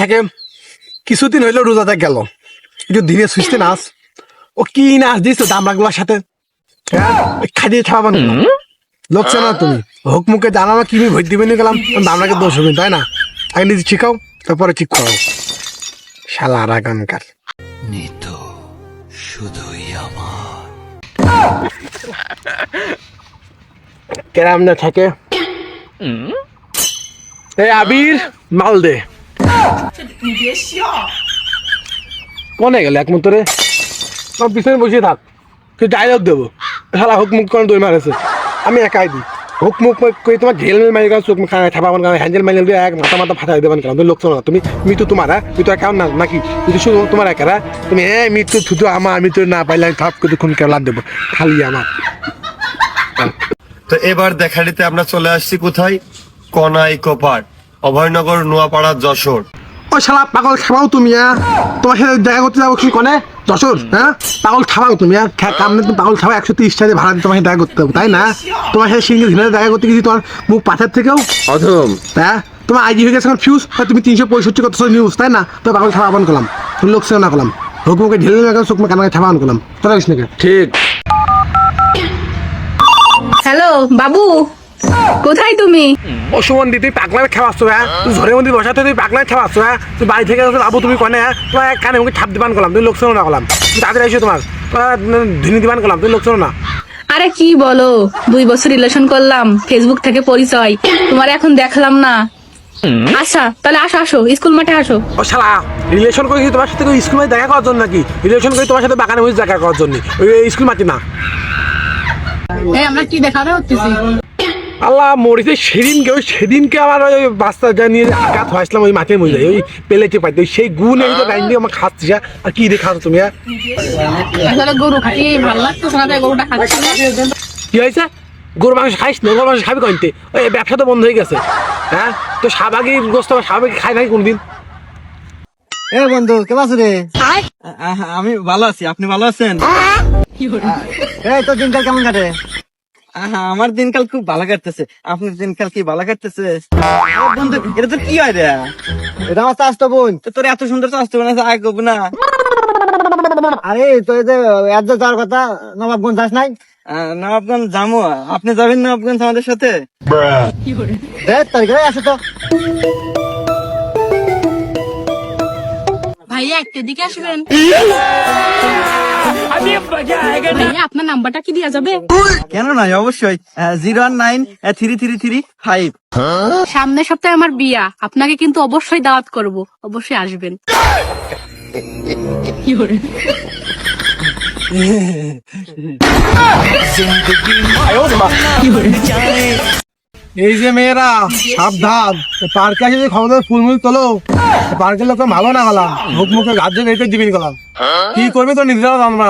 থেকে কিছুদিন হইল রোজাতে গেল। একটু দিনে সুস্থে নাচ। ও কি নাচ দিচ্ছে দামড়াগুলোর সাথে? হ্যাঁ ওই খাইয়ে খাওয়াবান লোকছে না তুমি? হোক মুখে জানা না কি ভোট দিবেন গেলাম দামড়াকে দোষ হবে তাই না? আগে নিজে শিখাও তারপরে ঠিক করো শালা রাগানকার নিতো শুধুই আমার। কেরাম না থাকে। এই আবির মাল দে। কোনে গেল এক মন্তরে আমার পিছনে বসে থাক। তুই ডায়লগ দেবো। শালা হুক মুখ করে দই মারেছে আমি একাই দিই হুক মুখ করে তোমার ঘেল মেল মারি চোখ মুখ খাওয়া ঠাপাবান কারণ হ্যান্ডেল মাইল দিয়ে এক মাথা মাথা ফাটাই দেবেন কারণ তুমি লোক না তুমি মৃত্যু তোমার? মৃত্যু একাউন্ট না নাকি তুমি শুধু তোমার একা তুমি হ্যাঁ মৃত্যু থুতু আমার মৃত্যু না পাইলে আমি থাপ করে খুন কেলার দেবো। খালি আমার তো এবার দেখারিতে আমরা চলে আসছি কোথায়? কনাই কোপার অভয়নগর নোয়াপাড়া যশোর। ও শালা পাগল খাবাও তুমি হ্যাঁ? তোমার সাথে দেখা করতে যাব কি কনে? যশোর হ্যাঁ? পাগল খাবাও তুমি হ্যাঁ? খা- কামনে তুমি পাগল খাওয়া একশো তিরিশ টাকা ভাড়া দিয়ে তোমার সাথে দেখা করতে হবে তাই না? তোমার সাথে সিঙ্গেল ঘিরে দেখা করতে গেছি তোমার মুখ পাথর থেকেও। অধম। হ্যাঁ? তোমার আইজি হয়ে গেছে ফিউজ তুমি তিনশো পঁয়ষট্টি কত নিউজ তাই না? তো পাগল খাওয়া আবান করলাম। তুমি লোক সেবা না করলাম হোক মুখে ঢেলে কানাকে খাওয়ান করলাম। তোরা ঠিক। হ্যালো বাবু। কোথায় তুমি? ও সুমন্দি তুই পাগলামে খাওয়াচ্ছ হ্যাঁ? তুই ঝড়ের মধ্যে বসাতে তুই পাগলামে খাওয়াচ্ছ হ্যাঁ? তুই বাড়ি থেকে বাবু তুমি কনে হ্যাঁ? তোমার এক কানে মুখে ছাপ দিবান করলাম তুই লোক শোনো না করলাম তুই তাড়াতাড়ি এসো তোমার। ধিনি দিবান করলাম তুই লোক শোনো না। আরে কি বলো? দুই বছর রিলেশন করলাম ফেসবুক থেকে পরিচয় তোমার এখন দেখলাম না। আচ্ছা তাহলে আসো আসো স্কুল মাঠে আসো। ও শালা রিলেশন করেছি তোমার সাথে স্কুল মাঠে দেখা করার জন্য নাকি? রিলেশন করি তোমার সাথে বাগানে বসে দেখা করার জন্য। ওই স্কুল মাটি না। আমরা কি দেখাবে হতেছি আল্লাহ মরিতে সেদিনকে ওই সেদিনকে আমার ওই বাস্তা যা নিয়ে আঘাত হয়েছিলাম ওই মাঠের মধ্যে ওই পেলেতে পাইতে। ওই সেই গুণ এই তো গাইন দিয়ে আমার খাচ্ছি হ্যাঁ? আর কি রে খাচ্ছ তুমি হ্যাঁ? আসলে গরু খাই ভালো লাগতো না গরুটা খাচ্ছি। কি হয়েছে? গরু মাংস খাইস না? গরু মাংস খাবি কইতে ওই ব্যবসা তো বন্ধ হয়ে গেছে হ্যাঁ? তো স্বাভাবিক গোস্ত স্বাভাবিক খাই নাই কোনদিন? এ বন্ধু কেমন আছো রে? আমি ভালো আছি আপনি ভালো আছেন? এই তো দিনকাল কেমন কাটে? আমার দিনকাল খুব ভালো কাটতেছে। আপনার দিনকাল কি ভালো কাটতেছে? বন্ধু এটা তো কি হয় রে? এটা আমার চাষ তো বোন তোর এত সুন্দর চাষটা বানাইছে আয় করব না আরে তোর যে এত যাওয়ার কথা নবাবগঞ্জ যাস নাই? আহ, নবাবগঞ্জ যাব আপনি যাবেন নবাবগঞ্জ আমাদের সাথে? দেখ তারিখে আসো তো। ভাইয়া একটা দিকে আসবেন। ভাইয়া আপনার নাম্বারটা কি দেওয়া যাবে? কেন নয় অবশ্যই। Zero nine three three three five. সামনের সপ্তাহে আমার বিয়া। আপনাকে কিন্তু অবশ্যই দাওয়াত করব। অবশ্যই আসবেন। কি করে? এই যে মেয়েরা সাবধান। পার্কে আসে যে ক্ষমতা ফুলমুল তোলো। পার্কের লোক ভালো না গেলাম মুখ মুখে গাছ রেখে দিবি গেলাম কি করবি তো নিজেরা জানবার